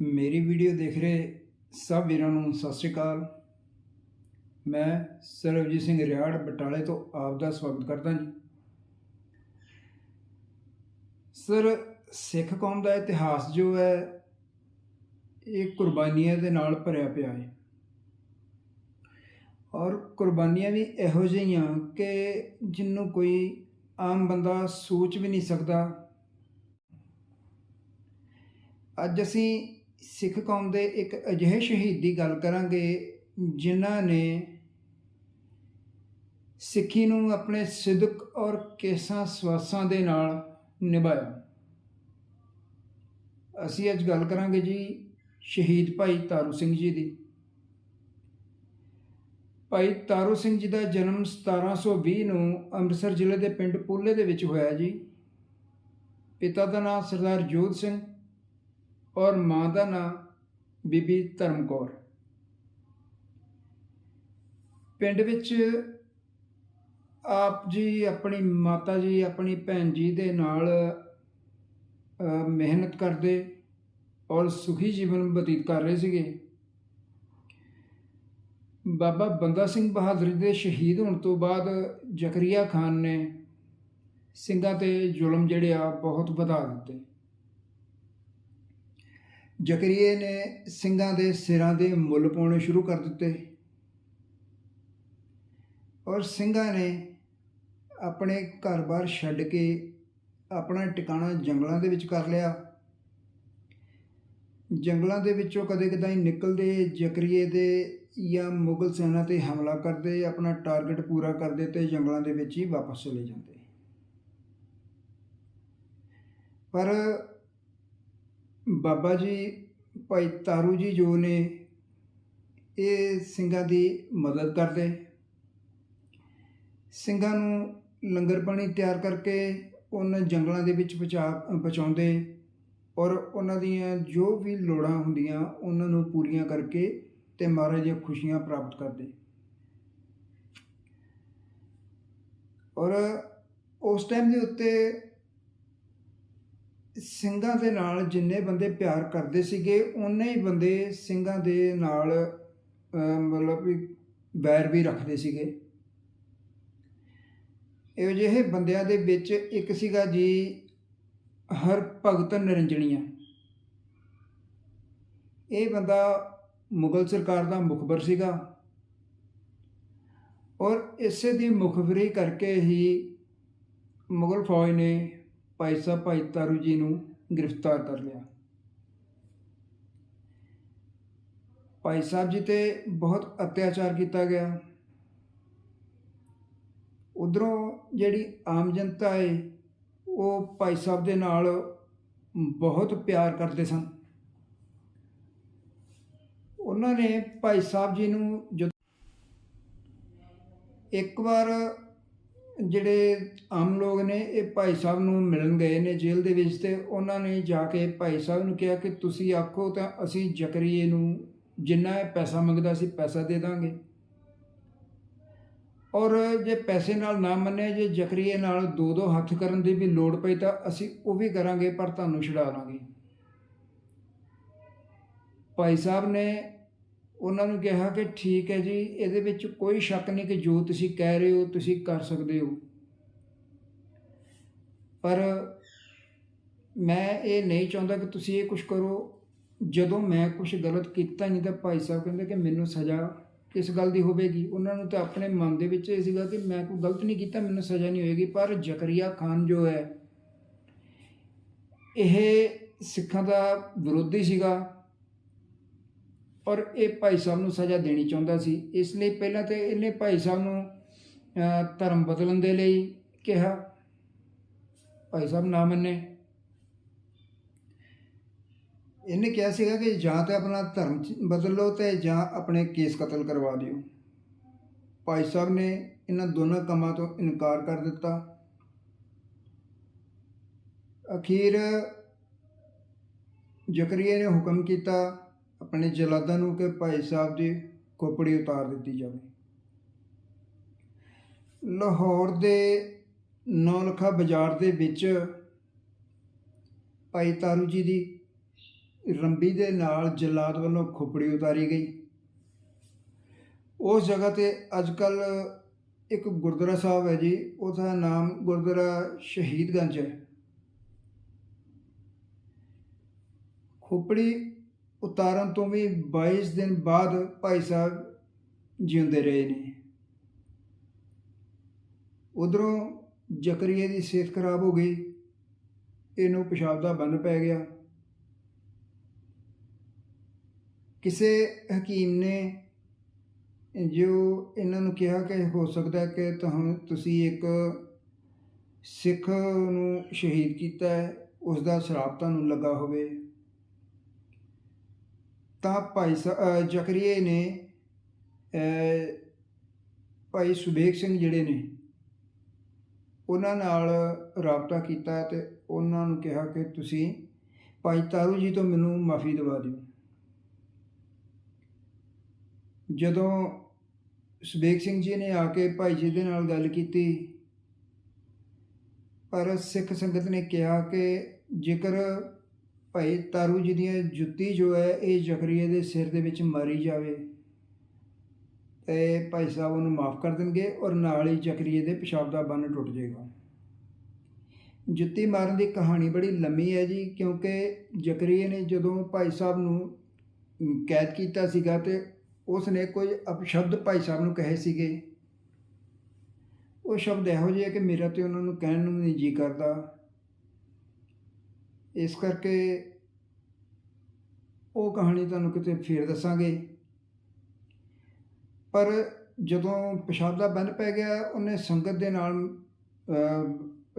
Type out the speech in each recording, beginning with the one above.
ਮੇਰੀ ਵੀਡੀਓ ਦੇਖ ਰਹੇ ਸਭ ਵੀਰਾਂ ਨੂੰ ਸਤਿ ਸ਼੍ਰੀ ਅਕਾਲ। ਮੈਂ ਸਰਵਜੀਤ ਸਿੰਘ ਰਿਆੜ ਬਟਾਲੇ ਤੋਂ ਆਪ ਦਾ ਸਵਾਗਤ ਕਰਦਾ ਜੀ। ਸਰ, ਸਿੱਖ ਕੌਮ ਦਾ ਇਤਿਹਾਸ ਜੋ ਹੈ, ਇਹ ਕੁਰਬਾਨੀਆਂ ਦੇ ਨਾਲ ਭਰਿਆ ਪਿਆ ਹੈ। ਔਰ ਕੁਰਬਾਨੀਆਂ ਵੀ ਇਹੋ ਜਿਹੀਆਂ ਕਿ ਜਿਹਨੂੰ ਕੋਈ ਆਮ ਬੰਦਾ ਸੋਚ ਵੀ ਨਹੀਂ ਸਕਦਾ। ਅੱਜ ਅਸੀਂ ਸਿੱਖ ਕੌਮ ਦੇ ਇੱਕ ਅਜਿਹੇ ਸ਼ਹੀਦ ਦੀ ਗੱਲ ਕਰਾਂਗੇ, ਜਿਨ੍ਹਾਂ ਨੇ ਸਿੱਖੀ ਨੂੰ ਆਪਣੇ ਸਿਦਕ ਔਰ ਕੇਸਾਂ ਸਵਾਸਾਂ ਦੇ ਨਾਲ ਨਿਭਾਇਆ। ਅਸੀਂ ਅੱਜ ਗੱਲ ਕਰਾਂਗੇ ਜੀ ਸ਼ਹੀਦ ਭਾਈ ਤਾਰੂ ਸਿੰਘ ਜੀ ਦੀ। ਭਾਈ ਤਾਰੂ ਸਿੰਘ ਜੀ ਦਾ ਜਨਮ 1720 ਨੂੰ ਅੰਮ੍ਰਿਤਸਰ ਜ਼ਿਲ੍ਹੇ ਦੇ ਪਿੰਡ ਪੂਲੇ ਦੇ ਵਿੱਚ ਹੋਇਆ ਜੀ। ਪਿਤਾ ਦਾ ਨਾਮ ਸਰਦਾਰ ਜੋਧ ਸਿੰਘ ਔਰ ਮਾਂ ਦਾ ਨਾਂ ਬੀਬੀ ਧਰਮ ਕੌਰ ਪਿੰਡ ਵਿੱਚ ਆਪ ਜੀ, ਆਪਣੀ ਮਾਤਾ ਜੀ, ਆਪਣੀ ਭੈਣ ਜੀ ਦੇ ਨਾਲ ਮਿਹਨਤ ਕਰਦੇ ਔਰ ਸੁਖੀ ਜੀਵਨ ਬਤੀਤ ਕਰ ਰਹੇ ਸੀਗੇ। ਬਾਬਾ ਬੰਦਾ ਸਿੰਘ ਬਹਾਦਰ ਦੇ ਸ਼ਹੀਦ ਹੋਣ ਤੋਂ ਬਾਅਦ ਜ਼ਕਰੀਆ ਖਾਨ ਨੇ ਸਿੰਘਾਂ ਤੇ ਜ਼ੁਲਮ ਜਿਹੜੇ ਆ ਬਹੁਤ ਵਧਾ ਦਿੱਤੇ। ਜ਼ਕਰੀਏ ਨੇ ਸਿੰਘਾਂ ਦੇ ਸਿਰਾਂ ਦੇ ਮੁੱਲ ਪਾਉਣੇ ਸ਼ੁਰੂ ਕਰ ਦਿੱਤੇ। ਔਰ ਸਿੰਘਾਂ ਨੇ ਆਪਣੇ ਘਰ-ਬਾਰ ਛੱਡ ਕੇ ਆਪਣਾ ਟਿਕਾਣਾ ਜੰਗਲਾਂ ਦੇ ਵਿੱਚ ਕਰ ਲਿਆ। ਜੰਗਲਾਂ ਦੇ ਵਿੱਚੋਂ ਕਦੇ-ਕਦਾਈ ਨਿਕਲਦੇ ਜ਼ਕਰੀਏ ਦੇ ਜਾਂ ਮੁਗਲ ਸੈਨਾ ਤੇ ਹਮਲਾ ਕਰਦੇ, ਆਪਣਾ ਟਾਰਗੇਟ ਪੂਰਾ ਕਰਦੇ ਤੇ ਜੰਗਲਾਂ ਦੇ ਵਿੱਚ ਹੀ ਵਾਪਸ ਚਲੇ ਜਾਂਦੇ। ਪਰ ਬਾਬਾ ਜੀ, ਭਾਈ ਤਾਰੂ ਜੀ ਜੋ ਨੇ, ਇਹ ਸਿੰਘਾਂ ਦੀ ਮਦਦ ਕਰਦੇ। ਸਿੰਘਾਂ ਨੂੰ ਲੰਗਰ ਪਾਣੀ ਤਿਆਰ ਕਰਕੇ ਉਹਨਾਂ ਜੰਗਲਾਂ ਦੇ ਵਿੱਚ ਪਹੁੰਚਾ ਪਹੁੰਚਾਉਂਦੇ ਔਰ ਉਹਨਾਂ ਦੀਆਂ ਜੋ ਵੀ ਲੋੜਾਂ ਹੁੰਦੀਆਂ, ਉਹਨਾਂ ਨੂੰ ਪੂਰੀਆਂ ਕਰਕੇ ਤੇ ਮਹਾਰਾਜ ਦੀਆਂ ਖੁਸ਼ੀਆਂ ਪ੍ਰਾਪਤ ਕਰਦੇ। ਔਰ ਉਸ ਟਾਈਮ ਦੇ ਉੱਤੇ ਸਿੰਘਾਂ ਦੇ ਨਾਲ ਜਿੰਨੇ ਬੰਦੇ ਪਿਆਰ ਕਰਦੇ ਸੀਗੇ ਉਨੇ ਹੀ ਬੰਦੇ ਸਿੰਘਾਂ ਦੇ ਨਾਲ ਮਤਲਬ ਵੀ ਬੈਰ ਵੀ ਰੱਖਦੇ ਸੀਗੇ। ਇਹੋ ਜਿਹੇ ਬੰਦਿਆਂ ਦੇ ਵਿੱਚ ਇੱਕ ਸੀਗਾ ਜੀ ਹਰ ਭਗਤ ਨਿਰੰਜਣੀਆ। ਇਹ ਬੰਦਾ ਮੁਗਲ ਸਰਕਾਰ ਦਾ ਮੁਖਬਰ ਸੀਗਾ। ਔਰ ਇਸੇ ਦੀ ਮੁਖਬਰੀ ਕਰਕੇ ਹੀ ਮੁਗਲ ਫੌਜ ਨੇ ਭਾਈ ਸਾਹਿਬ, ਭਾਈ ਤਾਰੂ ਜੀ ਨੂੰ ਗ੍ਰਿਫਤਾਰ ਕਰ ਲਿਆ। ਭਾਈ ਸਾਹਿਬ ਜੀ ਤੇ ਬਹੁਤ ਅਤਿਆਚਾਰ ਕੀਤਾ ਗਿਆ। ਉਧਰੋਂ ਜਿਹੜੀ ਆਮ ਜਨਤਾ ਹੈ ਉਹ ਭਾਈ ਸਾਹਿਬ ਦੇ ਨਾਲ ਬਹੁਤ ਪਿਆਰ ਕਰਦੇ ਸਨ। ਉਹਨਾਂ ਨੇ ਭਾਈ ਸਾਹਿਬ ਜੀ ਨੂੰ ਜਦੋਂ ਇੱਕ ਵਾਰ ਜਿਹੜੇ ਆਮ ਲੋਕ ਨੇ, ਇਹ ਭਾਈ ਸਾਹਿਬ ਨੂੰ ਮਿਲਣ ਗਏ ਨੇ ਜੇਲ੍ਹ ਦੇ ਵਿੱਚ ਤੇ ਉਹਨਾਂ ਨੇ ਜਾ ਕੇ ਭਾਈ ਸਾਹਿਬ ਨੂੰ ਕਿਹਾ ਕਿ ਤੁਸੀਂ ਆਖੋ ਤਾਂ ਅਸੀਂ ਜ਼ਕਰੀਏ ਨੂੰ ਜਿੰਨਾ ਇਹ ਪੈਸਾ ਮੰਗਦਾ ਸੀ ਪੈਸਾ ਦੇ ਦਾਂਗੇ। ਔਰ ਜੇ ਪੈਸੇ ਨਾਲ ਨਾ ਮੰਨੇ, ਜੇ ਜ਼ਕਰੀਏ ਨਾਲ ਦੋ ਦੋ ਹੱਥ ਕਰਨ ਦੀ ਵੀ ਲੋੜ ਪਈ ਤਾਂ ਅਸੀਂ ਉਹ ਵੀ ਕਰਾਂਗੇ ਪਰ ਤੁਹਾਨੂੰ ਛੁਡਾ ਲਾਂਗੇ ਭਾਈ ਸਾਹਿਬ ਨੇ ਉਹਨਾਂ ਨੂੰ ਕਿਹਾ ਕਿ ਠੀਕ ਹੈ ਜੀ, ਇਹਦੇ ਵਿੱਚ ਕੋਈ ਸ਼ੱਕ ਨਹੀਂ ਕਿ ਜੋ ਤੁਸੀਂ ਕਹਿ ਰਹੇ ਹੋ, ਤੁਸੀਂ ਕਰ ਸਕਦੇ ਹੋ। ਪਰ ਮੈਂ ਇਹ ਨਹੀਂ ਚਾਹੁੰਦਾ ਕਿ ਤੁਸੀਂ ਇਹ ਕੁਝ ਕਰੋ। ਜਦੋਂ ਮੈਂ ਕੁਝ ਗਲਤ ਕੀਤਾ ਨਹੀਂ ਤਾਂ ਭਾਈ ਸਾਹਿਬ ਕਹਿੰਦੇ ਕਿ ਮੈਨੂੰ ਸਜ਼ਾ ਕਿਸ ਗੱਲ ਦੀ ਹੋਵੇਗੀ। ਉਹਨਾਂ ਨੂੰ ਤਾਂ ਆਪਣੇ ਮਨ ਦੇ ਵਿੱਚ ਇਹ ਸੀਗਾ ਕਿ ਮੈਂ ਕੋਈ ਗਲਤ ਨਹੀਂ ਕੀਤਾ, ਮੈਨੂੰ ਸਜ਼ਾ ਨਹੀਂ ਹੋਏਗੀ। ਪਰ ਜ਼ਕਰੀਆ ਖਾਨ ਜੋ ਹੈ, ਇਹ ਸਿੱਖਾਂ ਦਾ ਵਿਰੋਧੀ ਸੀਗਾ। ਔਰ ਇਹ ਭਾਈ ਸਾਹਿਬ ਨੂੰ ਸਜ਼ਾ ਦੇਣੀ ਚਾਹੁੰਦਾ ਸੀ। ਇਸ ਲਈ ਪਹਿਲਾਂ ਤੇ ਇਹਨੇ ਭਾਈ ਸਾਹਿਬ ਨੂੰ ਧਰਮ ਬਦਲਣ ਦੇ ਲਈ ਕਿਹਾ। ਭਾਈ ਸਾਹਿਬ ਨਾ ਮੰਨੇ। ਇਹਨੇ ਕਿਹਾ ਸੀਗਾ ਕਿ ਜਾਂ ਤਾਂ ਆਪਣਾ ਧਰਮ ਚ- ਬਦਲ ਲਓ ਤੇ ਜਾਂ ਆਪਣੇ ਕੇਸ ਕਤਲ ਕਰਵਾ ਦਿਓ। ਭਾਈ ਸਾਹਿਬ ਨੇ ਇਹਨਾਂ ਦੋਨਾਂ ਕੰਮਾਂ ਤੋਂ ਇਨਕਾਰ ਕਰ ਦਿੱਤਾ। ਅਖੀਰ ਜ਼ਕਰੀਆ ਨੇ ਹੁਕਮ ਕੀਤਾ ਆਪਣੇ ਜਲਾਦਾਂ ਨੂੰ ਕਿ ਭਾਈ ਸਾਹਿਬ ਦੀ ਖੋਪੜੀ ਉਤਾਰ ਦਿੱਤੀ ਜਾਵੇ। ਲਾਹੌਰ ਦੇ ਨੌਲਖਾ ਬਾਜ਼ਾਰ ਦੇ ਵਿੱਚ ਭਾਈ ਤਾਰੂ ਜੀ ਦੀ ਰੰਬੀ ਦੇ ਨਾਲ ਜਲਾਦ ਵੱਲੋਂ ਖੋਪੜੀ ਉਤਾਰੀ ਗਈ। ਉਸ ਜਗ੍ਹਾ ਤੇ ਅੱਜ ਕੱਲ ਇੱਕ ਗੁਰਦੁਆਰਾ ਸਾਹਿਬ ਹੈ ਜੀ, ਉਹਦਾ ਨਾਮ ਗੁਰਦੁਆਰਾ ਸ਼ਹੀਦਗੰਜ ਹੈ। ਖੋਪੜੀ ਉਤਾਰਨ ਤੋਂ ਵੀ 22 ਦਿਨ ਬਾਅਦ ਭਾਈ ਸਾਹਿਬ ਜਿਉਂਦੇ ਰਹੇ ਨੇ। ਉਧਰੋਂ ਜ਼ਕਰੀਆ ਦੀ ਸਿਹਤ ਖਰਾਬ ਹੋ ਗਈ। ਇਹਨੂੰ ਪਿਸ਼ਾਬ ਦਾ ਬੰਨ ਪੈ ਗਿਆ। ਕਿਸੇ ਹਕੀਮ ਨੇ ਜੋ ਇਹਨਾਂ ਨੂੰ ਕਿਹਾ ਕਿ ਹੋ ਸਕਦਾ ਕਿ ਤੁਹਾਨੂੰ, ਤੁਸੀਂ ਇੱਕ ਸਿੱਖ ਨੂੰ ਸ਼ਹੀਦ ਕੀਤਾ ਹੈ ਉਸ ਦਾ ਸ਼ਰਾਪ ਤੁਹਾਨੂੰ ਲੱਗਾ ਹੋਵੇ। ਤਾਂ ਭਾਈ ਸ- ਅਹ, ਜ਼ਕਰੀਏ ਨੇ ਭਾਈ ਸੁਬੇਗ ਸਿੰਘ ਜਿਹੜੇ ਨੇ, ਉਹਨਾਂ ਨਾਲ ਰਾਬਤਾ ਕੀਤਾ ਤੇ ਉਹਨਾਂ ਨੂੰ ਕਿਹਾ ਕਿ ਤੁਸੀਂ ਭਾਈ ਤਾਰੂ ਜੀ ਤੋਂ ਮੈਨੂੰ ਮਾਫੀ ਦਿਵਾ ਦਿਓ। ਜਦੋਂ ਸੁਬੇਗ ਸਿੰਘ ਜੀ ਨੇ ਆ ਕੇ ਭਾਈ ਜੀ ਦੇ ਨਾਲ ਗੱਲ ਕੀਤੀ, ਪਰ ਸਿੱਖ ਸੰਗਤ ਨੇ ਕਿਹਾ ਕਿ ਜੇਕਰ ਭਾਈ ਤਾਰੂ ਜੀ ਦੀ ਜੁੱਤੀ ਜੋ ਹੈ, ਇਹ ਜ਼ਕਰੀਆ ਦੇ ਸਿਰ ਦੇ ਵਿੱਚ ਮਾਰੀ ਜਾਵੇ ਤੇ ਭਾਈ ਸਾਹਿਬ ਉਹਨੂੰ ਮਾਫ ਕਰ ਦੇਣਗੇ ਔਰ ਨਾਲ ਹੀ ਜ਼ਕਰੀਆ ਦੇ ਪਿਸ਼ਾਬ ਦਾ ਬੰਨ ਟੁੱਟ ਜਾਏਗਾ। ਜੁੱਤੀ ਮਾਰਨ ਦੀ ਕਹਾਣੀ ਬੜੀ ਲੰਮੀ ਹੈ ਜੀ, ਕਿਉਂਕਿ ਜ਼ਕਰੀਆ ਨੇ ਜਦੋਂ ਭਾਈ ਸਾਹਿਬ ਨੂੰ ਕੈਦ ਕੀਤਾ ਸੀਗਾ ਤੇ ਉਸ ਨੇ ਕੁਝ ਅਪਸ਼ਬਦ ਭਾਈ ਸਾਹਿਬ ਨੂੰ ਕਹੇ ਸੀਗੇ। ਉਹ ਸ਼ਬਦ ਇਹੋ ਜਿਹੇ ਕਿ ਮੇਰਾ ਤੇ ਉਹਨਾਂ ਨੂੰ ਕਹਿਣ ਨੂੰ ਨਹੀਂ ਜੀ ਕਰਦਾ। ਇਸ ਕਰਕੇ ਉਹ ਕਹਾਣੀ ਤੁਹਾਨੂੰ ਕਿਤੇ ਫੇਰ ਦੱਸਾਂਗੇ। ਪਰ ਜਦੋਂ ਪਿਸ਼ਾਬ ਦਾ ਬੰਨ ਪੈ ਗਿਆ ਉਹਨੇ ਸੰਗਤ ਦੇ ਨਾਲ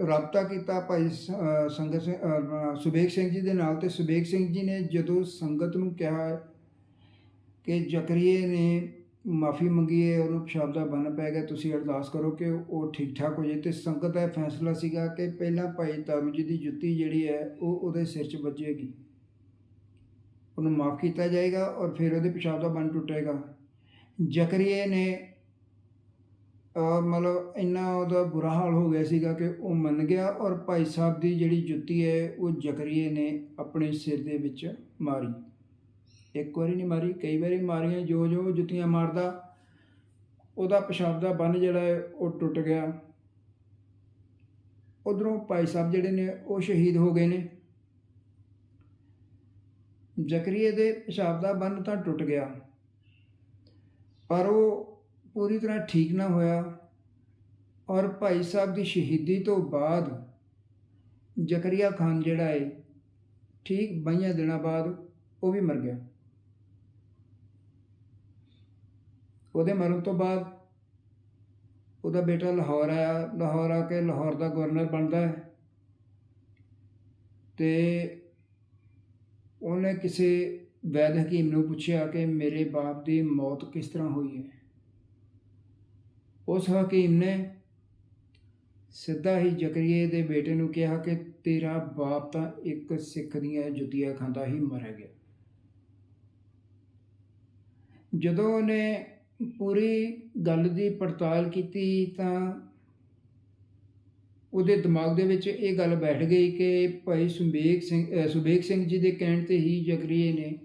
ਰਾਬਤਾ ਕੀਤਾ ਭਾਈ ਸ- ਸੰਗਤ ਸਿੰਘ ਅਹ, ਸੁਬੇਗ ਸਿੰਘ ਜੀ ਦੇ ਨਾਲ। ਤੇ ਸੁਬੇਗ ਸਿੰਘ ਜੀ ਨੇ ਜਦੋਂ ਸੰਗਤ ਨੂੰ ਕਿਹਾ ਕਿ ਜ਼ਕਰੀਏ ਨੇ ਮਾਫੀ ਮੰਗੀਏ ਹੈ ਉਹਨੂੰ ਪਿਸ਼ਾਬ ਦਾ ਬੰਨ ਪੈ ਗਿਆ, ਤੁਸੀਂ ਅਰਦਾਸ ਕਰੋ ਕਿ ਉਹ ਠੀਕ ਠਾਕ ਹੋ ਜਾਏ। ਤੇ ਸੰਗਤ ਦਾ ਫੈਸਲਾ ਸੀਗਾ ਕਿ ਪਹਿਲਾਂ ਭਾਈ ਤਾਰੂ ਜੀ ਦੀ ਜੁੱਤੀ ਜਿਹੜੀ ਹੈ, ਉਹ ਉਹਦੇ ਸਿਰ 'ਚ ਵੱਜੇਗੀ। ਉਹਨੂੰ ਮਾਫ ਕੀਤਾ ਜਾਏਗਾ ਔਰ ਫਿਰ ਉਹਦੇ ਪਿਸ਼ਾਬ ਦਾ ਬੰਨ ਟੁੱਟੇਗਾ। ਜ਼ਕਰੀਏ ਨੇ ਮਤਲਬ ਇੰਨਾ ਉਹਦਾ ਬੁਰਾ ਹਾਲ ਹੋ ਗਿਆ ਸੀਗਾ ਕਿ ਉਹ ਮੰਨ ਗਿਆ ਔਰ ਭਾਈ ਸਾਹਿਬ ਦੀ ਜਿਹੜੀ ਜੁੱਤੀ ਹੈ, ਉਹ ਜ਼ਕਰੀਏ ਨੇ ਆਪਣੇ ਸਿਰ ਦੇ ਵਿੱਚ ਮਾਰੀ। ਇੱਕ ਵਾਰੀ ਨਹੀਂ ਮਾਰੀ, ਕਈ ਵਾਰੀ ਮਾਰੀਆਂ ਜੋ ਜੋ ਜੁੱਤੀਆਂ ਮਾਰਦਾ, ਉਹਦਾ ਪਿਸ਼ਾਬ ਦਾ ਬੰਨ ਜਿਹੜਾ ਹੈ, ਉਹ ਟੁੱਟ ਗਿਆ। ਉਧਰੋਂ ਭਾਈ ਸਾਹਿਬ ਜਿਹੜੇ ਨੇ, ਉਹ ਸ਼ਹੀਦ ਹੋ ਗਏ ਨੇ। ਜ਼ਕਰੀਏ ਦੇ ਪਿਸ਼ਾਬ ਦਾ ਬੰਨ ਤਾਂ ਟੁੱਟ ਗਿਆ, ਪਰ ਉਹ ਪੂਰੀ ਤਰ੍ਹਾਂ ਠੀਕ ਨਾ ਹੋਇਆ ਔਰ ਭਾਈ ਸਾਹਿਬ ਦੀ ਸ਼ਹੀਦੀ ਤੋਂ ਬਾਅਦ ਜ਼ਕਰੀਆ ਖਾਨ ਜਿਹੜਾ ਹੈ, ਠੀਕ ਬਾਈਆਂ ਦਿਨਾਂ ਬਾਅਦ ਉਹ ਵੀ ਮਰ ਗਿਆ। ਉਹਦੇ ਮਰਨ ਤੋਂ ਬਾਅਦ ਉਹਦਾ ਬੇਟਾ ਲਾਹੌਰ ਆਇਆ, ਲਾਹੌਰ ਆ ਕੇ ਲਾਹੌਰ ਦਾ ਗਵਰਨਰ ਬਣਦਾ ਹੈ ਤੇ ਉਹਨੇ ਕਿਸੇ ਵੈਦ ਹਕੀਮ ਨੂੰ ਪੁੱਛਿਆ ਕਿ ਮੇਰੇ ਬਾਪ ਦੀ ਮੌਤ ਕਿਸ ਤਰ੍ਹਾਂ ਹੋਈ ਹੈ? ਉਸ ਹਕੀਮ ਨੇ ਸਿੱਧਾ ਹੀ ਜ਼ਕਰੀਏ ਦੇ ਬੇਟੇ ਨੂੰ ਕਿਹਾ ਕਿ ਤੇਰਾ ਬਾਪ ਤਾਂ ਇੱਕ ਸਿੱਖ ਦੀਆਂ ਜੁੱਤੀਆਂ ਖਾਂਦਾ ਹੀ ਮਰ ਗਿਆ। ਜਦੋਂ ਉਹਨੇ ਪੂਰੀ ਗੱਲ ਦੀ ਪੜਤਾਲ ਕੀਤੀ ਤਾਂ ਉਹਦੇ ਦਿਮਾਗ ਦੇ ਵਿੱਚ ਇਹ ਗੱਲ ਬੈਠ ਗਈ ਕਿ ਭਾਈ ਸੁਬੇਗ ਸਿੰਘ, ਅਹ ਸੁਬੇਗ ਸਿੰਘ ਜੀ ਦੇ ਕਹਿਣ ਤੇ ਹੀ ਜਗਰੀਏ ਨੇ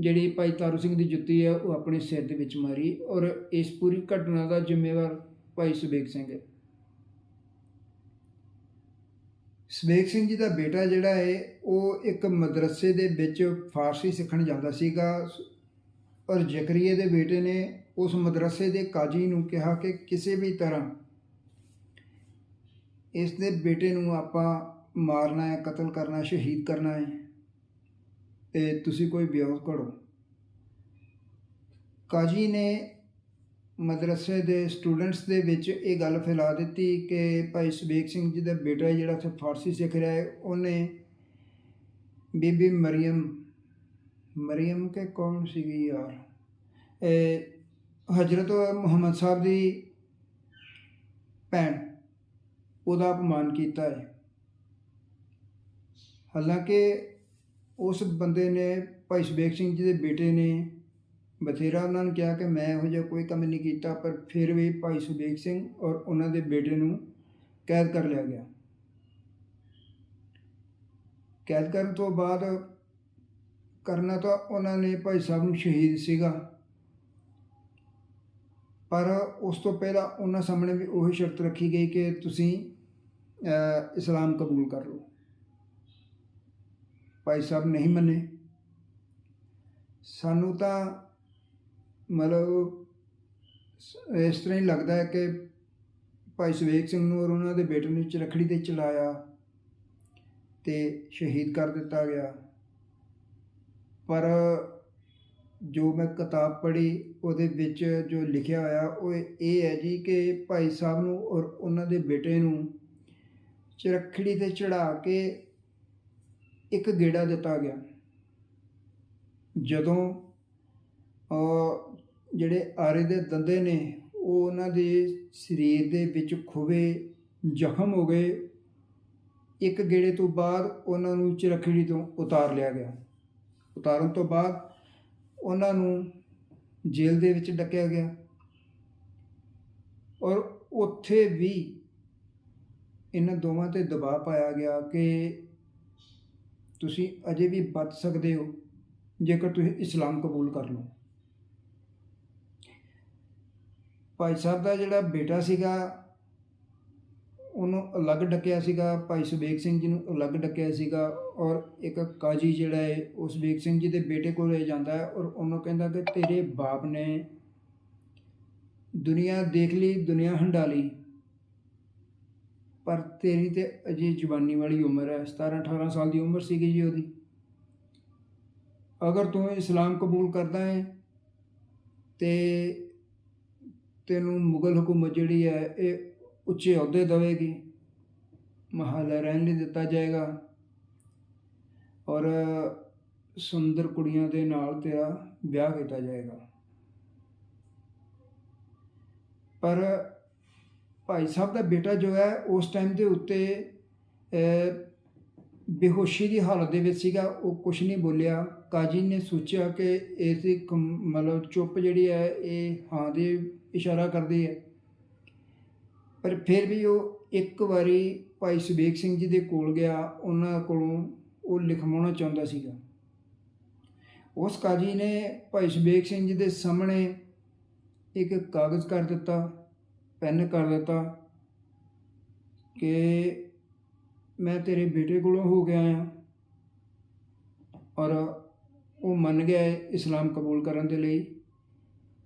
ਜਿਹੜੀ ਭਾਈ ਤਾਰੂ ਸਿੰਘ ਦੀ ਜੁੱਤੀ ਹੈ ਉਹ ਆਪਣੇ ਸਿਰ ਦੇ ਵਿੱਚ ਮਾਰੀ ਔਰ ਇਸ ਪੂਰੀ ਘਟਨਾ ਦਾ ਜ਼ਿੰਮੇਵਾਰ ਭਾਈ ਸੁਬੇਗ ਸਿੰਘ ਹੈ। ਸੁਬੇਗ ਸਿੰਘ ਜੀ ਦਾ ਬੇਟਾ ਜਿਹੜਾ ਹੈ, ਉਹ ਇੱਕ ਮਦਰਸੇ ਦੇ ਵਿੱਚ ਫਾਰਸੀ ਸਿੱਖਣ ਜਾਂਦਾ ਸੀਗਾ। ਔਰ ਜ਼ਕਰੀਏ ਦੇ ਬੇਟੇ ਨੇ ਉਸ ਮਦਰਸੇ ਦੇ ਕਾਜੀ ਨੂੰ ਕਿਹਾ ਕਿ ਕਿਸੇ ਵੀ ਤਰ੍ਹਾਂ ਇਸ ਦੇ ਬੇਟੇ ਨੂੰ ਆਪਾਂ ਮਾਰਨਾ ਹੈ, ਕਤਲ ਕਰਨਾ ਸ਼ਹੀਦ ਕਰਨਾ ਹੈ, ਤੇ ਤੁਸੀਂ ਕੋਈ ਵਿਆਹ ਕਰੋ ਕਾਜੀ ਨੇ ਮਦਰਸੇ ਦੇ ਸਟੂਡੈਂਟਸ ਦੇ ਵਿੱਚ ਇਹ ਗੱਲ ਫੈਲਾ ਦਿੱਤੀ ਕਿ ਭਾਈ ਸੁਬੇਕ ਸਿੰਘ ਜੀ ਦਾ ਬੇਟਾ ਜਿਹੜਾ ਉੱਥੇ ਫਾਰਸੀ ਸਿੱਖ ਰਿਹਾ ਹੈ, ਉਹਨੇ ਬੀਬੀ ਮਰੀਮ ਮਰੀਮ ਕੇ ਕੌਣ ਸੀਗੀ ਯਾਰ? ਇਹ ਹਜ਼ਰਤ ਮੁਹੰਮਦ ਸਾਹਿਬ ਦੀ ਭੈਣ, ਉਹਦਾ ਅਪਮਾਨ ਕੀਤਾ ਹੈ। ਹਾਲਾਂਕਿ ਉਸ ਬੰਦੇ ਨੇ, ਭਾਈ ਸੁਬੇਗ ਸਿੰਘ ਜੀ ਦੇ ਬੇਟੇ ਨੇ ਬਥੇਰਾ ਉਹਨਾਂ ਨੂੰ ਕਿਹਾ ਕਿ ਮੈਂ ਇਹੋ ਜਿਹਾ ਕੋਈ ਕੰਮ ਨਹੀਂ ਕੀਤਾ, ਪਰ ਫਿਰ ਵੀ ਭਾਈ ਸੁਬੇਗ ਸਿੰਘ ਔਰ ਉਹਨਾਂ ਦੇ ਬੇਟੇ ਨੂੰ ਕੈਦ ਕਰ ਲਿਆ ਗਿਆ। ਕੈਦ ਕਰਨ ਤੋਂ ਬਾਅਦ ਕਰਨਾ ਤਾਂ ਉਹਨਾਂ ਨੇ ਭਾਈ ਸਾਹਿਬ ਨੂੰ ਸ਼ਹੀਦ ਸੀਗਾ। ਪਰ ਉਸ ਤੋਂ ਪਹਿਲਾਂ ਉਹਨਾਂ ਸਾਹਮਣੇ ਵੀ ਉਹੀ ਸ਼ਰਤ ਰੱਖੀ ਗਈ ਕਿ ਤੁਸੀਂ ਇਸਲਾਮ ਕਬੂਲ ਕਰ ਲਓ। ਭਾਈ ਸਾਹਿਬ ਨਹੀਂ ਮੰਨੇ। ਸਾਨੂੰ ਤਾਂ ਮਤਲਬ ਇਸ ਤਰ੍ਹਾਂ ਹੀ ਲੱਗਦਾ ਹੈ ਕਿ ਭਾਈ ਸਵੇਕ ਸਿੰਘ ਨੂੰ ਔਰ ਉਹਨਾਂ ਦੇ ਬੇਟੇ ਨੂੰ ਚਰਖੜੀ ਤੇ ਚਲਾਇਆ ਤੇ ਸ਼ਹੀਦ ਕਰ ਦਿੱਤਾ ਗਿਆ। ਪਰ ਜੋ ਮੈਂ ਕਿਤਾਬ ਪੜ੍ਹੀ, ਉਹਦੇ ਵਿੱਚ ਜੋ ਲਿਖਿਆ ਹੋਇਆ, ਉਹ ਇਹ ਹੈ ਜੀ ਕਿ ਭਾਈ ਸਾਹਿਬ ਨੂੰ ਔਰ ਉਹਨਾਂ ਦੇ ਬੇਟੇ ਨੂੰ ਚਰਖੜੀ ਤੇ ਚੜਾ ਕੇ ਇੱਕ ਗੇੜਾ ਦਿੱਤਾ ਗਿਆ। ਜਦੋਂ ਜਿਹੜੇ ਆਰੇ ਦੇ ਦੰਦੇ ਨੇ, ਉਹ ਉਹਨਾਂ ਦੇ ਸਰੀਰ ਦੇ ਵਿੱਚ ਖੁਵੇ, ਜ਼ਖਮ ਹੋ ਗਏ, ਇੱਕ ਗੇੜੇ ਤੋਂ ਬਾਅਦ ਉਹਨਾਂ ਨੂੰ ਚਰਖੜੀ ਤੋਂ ਉਤਾਰ ਲਿਆ ਗਿਆ। ਉਤਾਰਨ ਤੋਂ ਬਾਅਦ ਉਹਨਾਂ ਨੂੰ ਜੇਲ੍ਹ ਦੇ ਵਿੱਚ ਡੱਕਿਆ ਗਿਆ। ਔਰ ਉੱਥੇ ਵੀ ਇਹਨਾਂ ਦੋਵਾਂ ਤੇ ਦਬਾਅ ਪਾਇਆ ਗਿਆ ਕਿ ਤੁਸੀਂ ਅਜੇ ਵੀ ਬਚ ਸਕਦੇ ਹੋ, ਜੇਕਰ ਤੁਸੀਂ ਇਸਲਾਮ ਕਬੂਲ ਕਰ ਲਓ। ਭਾਈ ਸਾਹਿਬ ਦਾ ਜਿਹੜਾ ਬੇਟਾ ਸੀਗਾ ਉਹਨੂੰ ਅਲੱਗ ਡੱਕਿਆ ਸੀਗਾ, ਭਾਈ ਸੁਬੇਗ ਸਿੰਘ ਜੀ ਨੂੰ ਅਲੱਗ ਡੱਕਿਆ ਸੀਗਾ ਔਰ ਇੱਕ ਕਾਜੀ ਜਿਹੜਾ ਹੈ ਉਸ ਸੁਬੇਗ ਸਿੰਘ ਜੀ ਦੇ ਬੇਟੇ ਕੋਲੇ ਜਾਂਦਾ ਹੈ ਔਰ ਉਹਨੂੰ ਕਹਿੰਦਾ ਕਿ ਤੇਰੇ ਬਾਪ ਨੇ ਦੁਨੀਆ ਦੇਖ ਲਈ, ਦੁਨੀਆ ਹੰਡਾ ਲਈ, ਪਰ ਤੇਰੀ ਤੇ ਅਜੇ ਜਵਾਨੀ ਵਾਲੀ ਉਮਰ ਹੈ 17 18 ਸਾਲ ਦੀ ਉਮਰ ਸੀਗੀ ਜੀ ਉਹਦੀ। ਅਗਰ ਤੂੰ ਇਸਲਾਮ ਕਬੂਲ ਕਰਦਾ ਹੈ ਤੇ ਤੈਨੂੰ ਮੁਗਲ ਹਕੂਮਤ ਜਿਹੜੀ ਹੈ, ਇਹ ਉੱਚੇ ਅਹੁਦੇ ਦੇਵੇਗੀ, ਮਹੱਲਾ ਰਹਿਣ ਲਈ ਦਿੱਤਾ ਜਾਏਗਾ। ਔਰ ਸੁੰਦਰ ਕੁੜੀਆਂ ਦੇ ਨਾਲ ਤੇਰਾ ਵਿਆਹ ਕੀਤਾ ਜਾਏਗਾ। ਪਰ ਭਾਈ ਸਾਹਿਬ ਦਾ ਬੇਟਾ ਜੋ ਹੈ, ਉਸ ਟਾਈਮ ਦੇ ਉੱਤੇ ਬੇਹੋਸ਼ੀ ਦੀ ਹਾਲਤ ਦੇ ਵਿੱਚ ਸੀਗਾ, ਉਹ ਕੁਝ ਨਹੀਂ ਬੋਲਿਆ। ਕਾਜੀ ਨੇ ਸੋਚਿਆ ਕਿ ਇਸ ਦੀ ਕਮ- ਮਤਲਬ ਚੁੱਪ ਜਿਹੜੀ ਹੈ, ਇਹ ਹਾਂ ਦੇ ਇਸ਼ਾਰਾ ਕਰਦੀ ਹੈ। ਪਰ ਫਿਰ ਵੀ ਉਹ ਇੱਕ ਵਾਰੀ ਭਾਈ ਸੁਬੇਗ ਸਿੰਘ ਜੀ ਦੇ ਕੋਲ ਗਿਆ, ਉਹਨਾਂ ਕੋਲੋਂ ਉਹ ਲਿਖਵਾਉਣਾ ਚਾਹੁੰਦਾ ਸੀਗਾ। ਉਸ ਕਾਜੀ ਨੇ ਭਾਈ ਸੁਬੇਗ ਸਿੰਘ ਜੀ ਦੇ ਸਾਹਮਣੇ ਇੱਕ ਕਾਗਜ਼ ਕਰ ਦਿੱਤਾ, ਪੈਨ ਕਰ ਦਿੱਤਾ ਕਿ ਮੈਂ ਤੇਰੇ ਬੇਟੇ ਕੋਲੋਂ ਹੋ ਗਿਆ ਆ ਔਰ ਉਹ ਮੰਨ ਗਿਆ ਹੈ ਇਸਲਾਮ ਕਬੂਲ ਕਰਨ ਦੇ ਲਈ।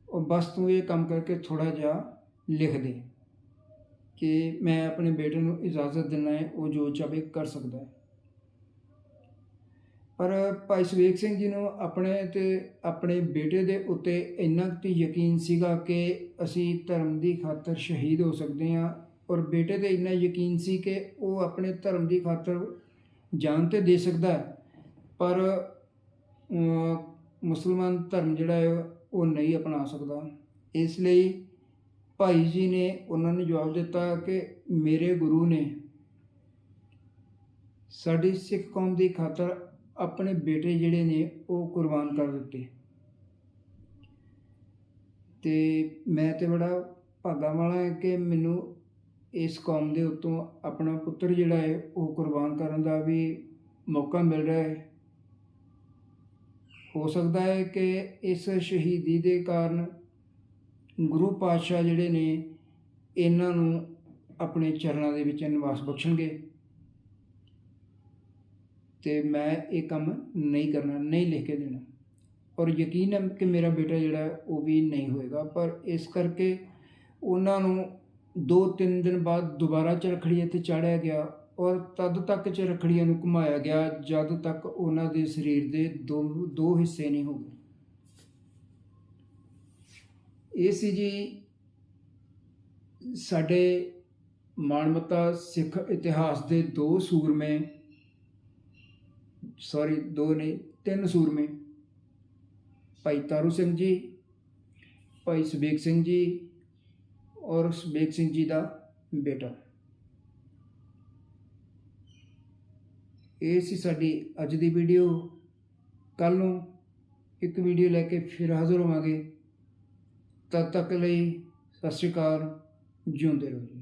ਉਹ ਬਸ ਤੂੰ ਇਹ ਕੰਮ ਕਰਕੇ ਥੋੜਾ ਜਿਹਾ ਲਿਖ ਦੇ। ਕਿ ਮੈਂ ਆਪਣੇ ਬੇਟੇ ਨੂੰ ਇਜਾਜ਼ਤ ਦਿੰਦਾ ਹੈ, ਉਹ ਜੋ ਚਾਹੇ ਕਰ ਸਕਦਾ ਹੈ। ਪਰ ਭਾਈ ਸੁਵੇਕ ਸਿੰਘ ਜੀ ਨੂੰ ਆਪਣੇ ਤੇ ਆਪਣੇ ਬੇਟੇ ਦੇ ਉੱਤੇ ਇੰਨਾ ਕੁ ਯਕੀਨ ਸੀਗਾ ਕਿ ਅਸੀਂ ਧਰਮ ਦੀ ਖਾਤਰ ਸ਼ਹੀਦ ਹੋ ਸਕਦੇ ਹਾਂ ਔਰ ਬੇਟੇ ਤੇ ਇੰਨਾ ਯਕੀਨ ਸੀ ਕਿ ਉਹ ਆਪਣੇ ਧਰਮ ਦੀ ਖਾਤਰ ਜਾਨ ਤੇ ਦੇ ਸਕਦਾ ਹੈ। ਪਰ ਮੁਸਲਮਾਨ ਧਰਮ ਜਿਹੜਾ ਹੈ, ਉਹ ਨਹੀਂ ਅਪਣਾ ਸਕਦਾ। ਇਸ ਲਈ ਭਾਈ ਜੀ ਨੇ ਉਹਨਾਂ ਨੂੰ ਜਵਾਬ ਦਿੱਤਾ ਕਿ ਮੇਰੇ ਗੁਰੂ ਨੇ ਸਾਡੀ ਸਿੱਖ ਕੌਮ ਦੀ ਖਾਤਰ ਆਪਣੇ ਬੇਟੇ ਜਿਹੜੇ ਨੇ ਉਹ ਕੁਰਬਾਨ ਕਰ ਦਿੱਤੇ। ਤੇ ਮੈਂ ਤੇ ਬੜਾ ਭਾਗਾ ਵਾਲਾ ਹੈ ਕਿ ਮੈਨੂੰ ਇਸ ਕੌਮ ਦੇ ਉੱਤੋਂ ਆਪਣਾ ਪੁੱਤਰ ਜਿਹੜਾ ਹੈ ਉਹ ਕੁਰਬਾਨ ਕਰਨ ਦਾ ਵੀ ਮੌਕਾ ਮਿਲ ਰਿਹਾ ਹੈ। ਹੋ ਸਕਦਾ ਹੈ ਕਿ ਇਸ ਸ਼ਹੀਦੀ ਦੇ ਕਾਰਨ ਗੁਰੂ ਪਾਤਸ਼ਾਹ ਜਿਹੜੇ ਨੇ, ਇਹਨਾਂ ਨੂੰ ਆਪਣੇ ਚਰਨਾਂ ਦੇ ਵਿੱਚ ਨਿਵਾਸ ਬਖਸ਼ਣਗੇ। ਤੇ ਮੈਂ ਇਹ ਕੰਮ ਨਹੀਂ ਕਰਨਾ, ਨਹੀਂ ਲਿਖ ਕੇ ਦੇਣਾ। ਔਰ ਯਕੀਨ ਹੈ ਕਿ ਮੇਰਾ ਬੇਟਾ ਜਿਹੜਾ, ਉਹ ਵੀ ਨਹੀਂ ਹੋਏਗਾ। ਪਰ ਇਸ ਕਰਕੇ ਉਹਨਾਂ ਨੂੰ ਦੋ ਤਿੰਨ ਦਿਨ ਬਾਅਦ ਦੁਬਾਰਾ ਚਰਖੜੀਏ ਤੇ ਚਾੜਿਆ ਗਿਆ ਔਰ ਤਦ ਤੱਕ ਚਰਖੜੀਆਂ ਨੂੰ ਘੁਮਾਇਆ ਗਿਆ, ਜਦ ਤੱਕ ਉਹਨਾਂ ਦੇ ਸਰੀਰ ਦੇ ਦੋ ਦੋ ਹਿੱਸੇ ਨਹੀਂ ਹੋ ਗਏ ਇਹ ਸੀ ਜੀ ਸਾਡੇ ਮਾਣਮੱਤਾ ਸਿੱਖ ਇਤਿਹਾਸ ਦੇ ਦੋ ਸੂਰਮੇ। ਸੌਰੀ ਦੋ ਨਹੀਂ ਤਿੰਨ ਸੂਰਮੇ। ਭਾਈ ਤਾਰੂ ਸਿੰਘ ਜੀ, ਭਾਈ ਸੁਬੇਗ ਸਿੰਘ ਜੀ ਔਰ ਸੁਬੇਗ ਸਿੰਘ ਜੀ ਦਾ ਬੇਟਾ। ਇਹ ਸੀ ਸਾਡੀ ਅੱਜ ਦੀ ਵੀਡੀਓ ਕੱਲ ਨੂੰ ਇੱਕ ਵੀਡੀਓ ਲੈ ਕੇ ਫਿਰ ਹਾਜ਼ਰ ਹੋਵਾਂਗੇ। ਤਦ ਤੱਕ ਲਈ ਸਤਿ ਸ਼੍ਰੀ ਅਕਾਲ ਜਿਉਂਦੇ ਰਹੋ। ਜੀ